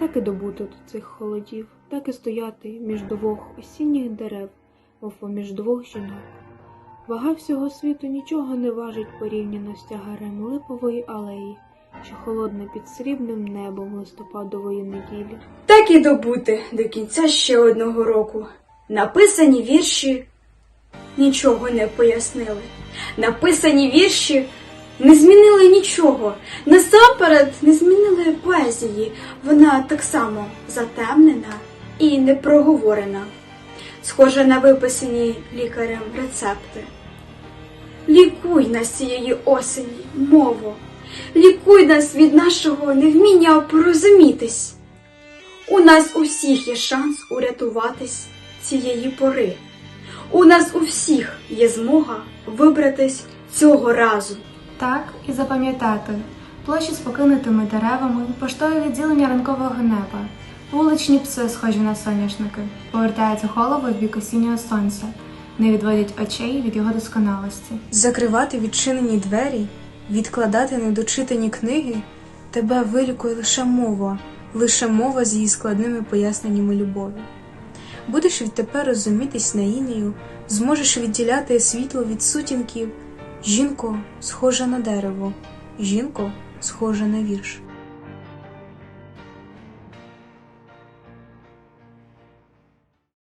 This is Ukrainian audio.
Так і добути до цих холодів, так і стояти між двох осінніх дерев, мов поміж двох жінок. Вага всього світу нічого не важить порівняно з тягарем липової алеї, що холодне під срібним небом листопадової неділі. Так і добути до кінця ще одного року. Написані вірші нічого не пояснили. Написані вірші не змінили нічого. Насамперед не змінили поезії. Вона так само затемнена і непроговорена, схожа на виписані лікарем рецепти. Лікуй нас цієї осені, мово, лікуй нас від нашого невміння порозумітись. У нас у всіх є шанс урятуватись цієї пори. У нас у всіх є змога вибратись цього разу. Так і запам'ятати площі з покинутими деревами, поштове відділення ранкового неба, вуличні пси, схожі на соняшники, повертаються голови в бік осіннього сонця, не відводять очей від його досконалості. Закривати відчинені двері, відкладати недочитані книги, тебе вилікує лише мова, лише мова з її складними поясненнями любові. Будеш відтепер розумітись на інію, зможеш відділяти світло від сутінків. Жінко, схожа на дерево, жінко, схожа на вірш.